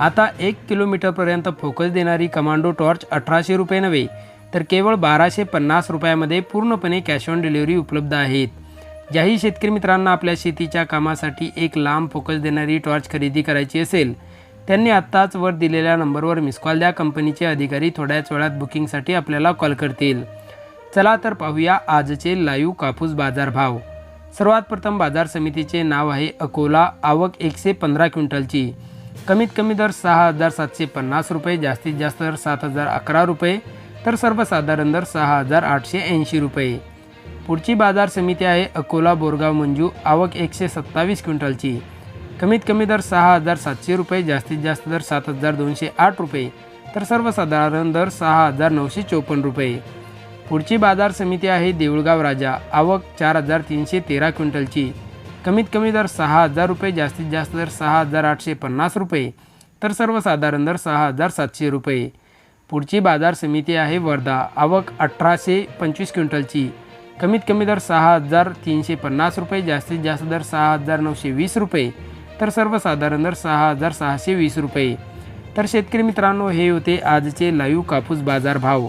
आता एक किलोमीटरपर्यंत फोकस देणारी कमांडो टॉर्च अठराशे रुपये नव्हे तर केवळ बाराशे पन्नास रुपयामध्ये पूर्णपणे कॅश ऑन डिलिव्हरी उपलब्ध आहेत. ज्याही शेतकरी मित्रांना आपल्या शेतीच्या कामासाठी एक लांब फोकस देणारी टॉर्च खरेदी करायची असेल त्यांनी आत्ताच वर दिलेल्या नंबरवर मिस कॉल द्या. कंपनीचे अधिकारी थोड्याच वेळात बुकिंगसाठी आपल्याला कॉल करतील. चला तर पाहूया आजचे लाईव्ह कापूस बाजारभाव. सर्वात प्रथम बाजार समितीचे नाव आहे अकोला आवक एकशे पंधरा क्विंटलची. कमीत कमी दर सहा हजार सातशे पन्नास रुपये जास्तीत जास्त दर सात हजार अकरा रुपये तर सर्वसाधारण दर सहा हजार आठशे ऐंशी रुपये. पुढची बाजार समिती आहे अकोला बोरगाव मंजू आवक एकशे सत्तावीस क्विंटलची. कमीत कमी दर सहा हजार सातशे रुपये जास्तीत जास्त दर सात हजार दोनशे आठ रुपये तर सर्वसाधारण दर सहा हजार नऊशे चोपन्न रुपये. पुढची बाजार समिती आहे देऊळगाव राजा आवक चार हजार तीनशे तेरा क्विंटलची. कमीत कमी दर सहा हजार रुपये जास्तीत जास्त दर सहा हजार आठशे पन्नास रुपये तर सर्वसाधारण दर सहा हजार सातशे रुपये. पुढची बाजार समिती आहे वर्धा. आवक अठराशे पंचवीस क्विंटलची. कमीत कमी दर सहा हजार तीनशे पन्नास रुपये जास्तीत जास्त दर सहा हजार नऊशे वीस रुपये तर सर्वसाधारण दर सहा हजार सहाशे वीस रुपये. तर शेतकरी मित्रांनो हे होते आजचे लाईव्ह कापूस बाजार भाव.